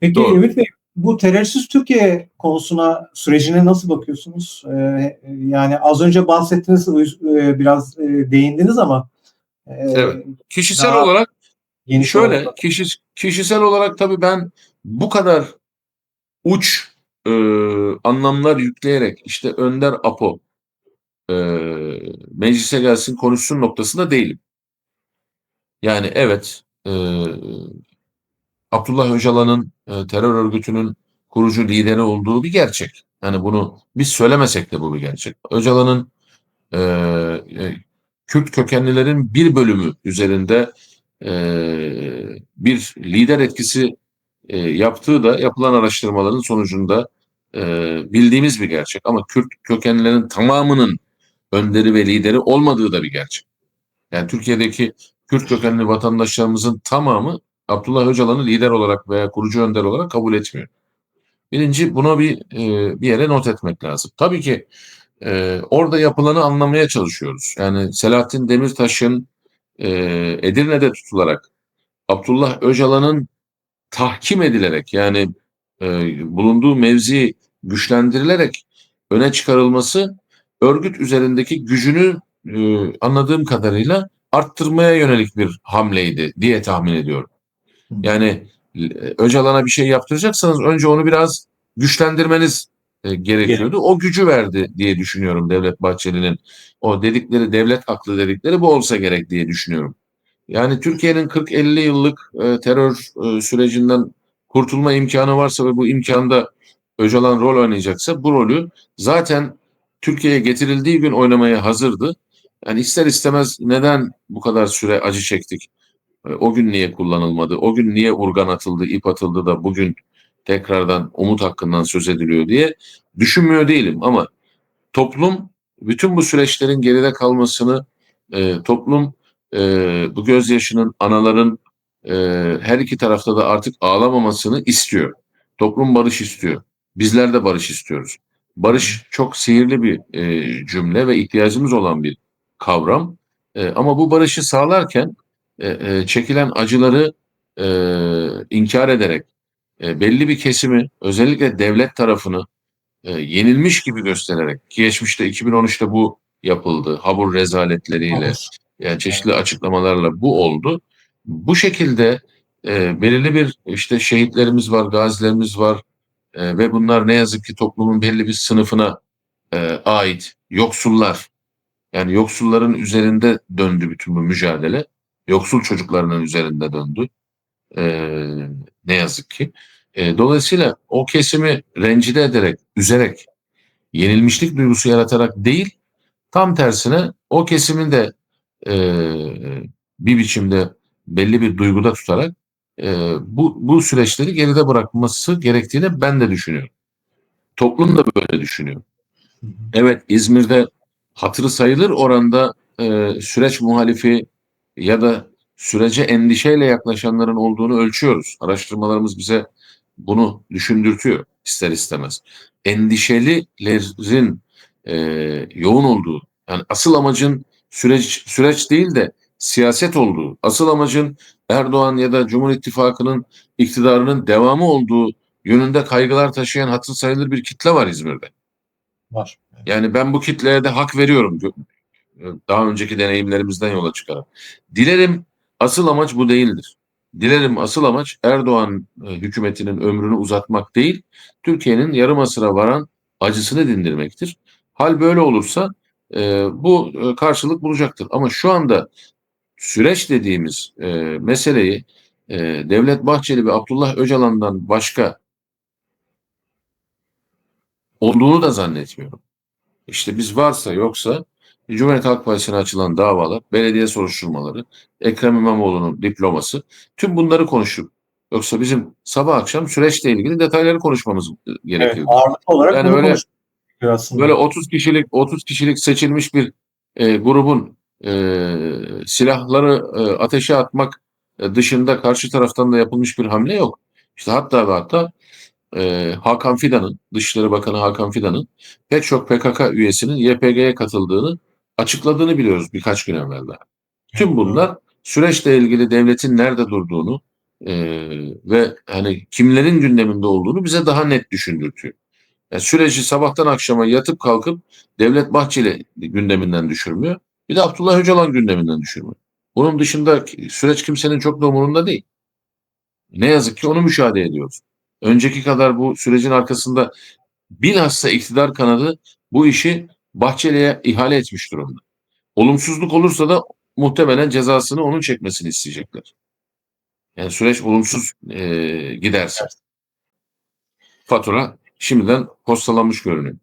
Peki Doğru. Ümit Bey bu terörsüz Türkiye konusuna sürecine nasıl bakıyorsunuz? Ee, yani az önce bahsettiniz e, biraz e, değindiniz ama e, Evet. Kişisel olarak geniş şöyle olarak- kişi, kişisel olarak tabii ben bu kadar uç e, anlamlar yükleyerek işte Önder Apo e, meclise gelsin konuşsun noktasında değilim. Yani evet e, Abdullah Öcalan'ın e, terör örgütünün kurucu lideri olduğu bir gerçek. Yani bunu biz söylemesek de bu bir gerçek. Öcalan'ın e, e, Kürt kökenlilerin bir bölümü üzerinde e, bir lider etkisi e, yaptığı da yapılan araştırmaların sonucunda e, bildiğimiz bir gerçek. Ama Kürt kökenlilerin tamamının önderi ve lideri olmadığı da bir gerçek. Yani Türkiye'deki Kürt kökenli vatandaşlarımızın tamamı Abdullah Öcalan'ı lider olarak veya kurucu önder olarak kabul etmiyor. Birinci buna bir e, bir yere not etmek lazım. Tabii ki e, orada yapılanı anlamaya çalışıyoruz. Yani Selahattin Demirtaş'ın e, Edirne'de tutularak Abdullah Öcalan'ın tahkim edilerek yani e, bulunduğu mevzi güçlendirilerek öne çıkarılması örgüt üzerindeki gücünü e, anladığım kadarıyla arttırmaya yönelik bir hamleydi diye tahmin ediyorum. Yani e, Öcalan'a bir şey yaptıracaksanız önce onu biraz güçlendirmeniz e, gerekiyordu. O gücü verdi diye düşünüyorum Devlet Bahçeli'nin. O dedikleri devlet aklı dedikleri bu olsa gerek diye düşünüyorum. Yani Türkiye'nin 40-50 yıllık e, terör e, sürecinden kurtulma imkanı varsa ve bu imkanda Öcalan rol oynayacaksa bu rolü zaten Türkiye'ye getirildiği gün oynamaya hazırdı. Yani ister istemez neden bu kadar süre acı çektik? E, O gün niye kullanılmadı? O gün niye urgan atıldı, ip atıldı da bugün tekrardan umut hakkından söz ediliyor diye düşünmüyor değilim. Ama toplum bütün bu süreçlerin geride kalmasını, e, toplum e, bu gözyaşının anaların e, her iki tarafta da artık ağlamamasını istiyor. Toplum barış istiyor. Bizler de barış istiyoruz. Barış çok sihirli bir e, cümle ve ihtiyacımız olan bir kavram. E, ama bu barışı sağlarken e, e, çekilen acıları e, inkar ederek e, belli bir kesimi özellikle devlet tarafını e, yenilmiş gibi göstererek geçmişte 2013'te bu yapıldı. Habur rezaletleriyle yani çeşitli açıklamalarla bu oldu. Bu şekilde e, belirli bir işte şehitlerimiz var, gazilerimiz var e, ve bunlar ne yazık ki toplumun belli bir sınıfına e, ait yoksullar. Yani yoksulların üzerinde döndü bütün bu mücadele. Yoksul çocuklarının üzerinde döndü. E, ne yazık ki. E, dolayısıyla o kesimi rencide ederek, üzerek, yenilmişlik duygusu yaratarak değil, tam tersine o kesimin de e, bir biçimde belli bir duyguda tutarak e, bu, bu süreçleri geride bırakması gerektiğini ben de düşünüyorum. Toplum da böyle düşünüyor. Evet İzmir'de hatırı sayılır oranda e, süreç muhalifi ya da sürece endişeyle yaklaşanların olduğunu ölçüyoruz. Araştırmalarımız bize bunu düşündürtüyor ister istemez. Endişelilerin e, yoğun olduğu, yani asıl amacın süreç süreç değil de siyaset olduğu, asıl amacın Erdoğan ya da Cumhur İttifakı'nın iktidarının devamı olduğu yönünde kaygılar taşıyan hatır sayılır bir kitle var İzmir'de. var. Yani ben bu kitleye de hak veriyorum. Daha önceki deneyimlerimizden yola çıkarak. Dilerim asıl amaç bu değildir. Dilerim asıl amaç Erdoğan e, hükümetinin ömrünü uzatmak değil, Türkiye'nin yarım asıra varan acısını dindirmektir. Hal böyle olursa e, bu e, karşılık bulacaktır. Ama şu anda süreç dediğimiz e, meseleyi e, Devlet Bahçeli ve Abdullah Öcalan'dan başka olduğunu da zannetmiyorum. İşte biz varsa yoksa Cumhuriyet Halk Partisi'ne açılan davalar, belediye soruşturmaları, Ekrem İmamoğlu'nun diploması tüm bunları konuştuk. Yoksa bizim sabah akşam süreçle ilgili detayları konuşmamız Evet, gerekiyor. ağırlıklı olarak Yani bunu öyle- konuştuk aslında. Böyle 30 kişilik 30 kişilik seçilmiş bir e, grubun e, silahları e, ateşe atmak e, dışında karşı taraftan da yapılmış bir hamle yok. İşte hatta ve hatta e, Hakan Fidan'ın, Dışişleri Bakanı Hakan Fidan'ın pek çok PKK üyesinin YPG'ye katıldığını açıkladığını biliyoruz birkaç gün evvel daha. Tüm bunlar süreçle ilgili devletin nerede durduğunu, e, ve hani kimlerin gündeminde olduğunu bize daha net düşündürtüyor. Yani süreci sabahtan akşama yatıp kalkıp Devlet Bahçeli gündeminden düşürmüyor. Bir de Abdullah Öcalan gündeminden düşürmüyor. Bunun dışında süreç kimsenin çok da umurunda değil. Ne yazık ki onu müşahede ediyoruz. Önceki kadar bu sürecin arkasında bilhassa iktidar kanadı bu işi Bahçeli'ye ihale etmiş durumda. Olumsuzluk olursa da muhtemelen cezasını onun çekmesini isteyecekler. Yani süreç olumsuz e, giderse. Fatura şimdiden postalanmış görünüyor.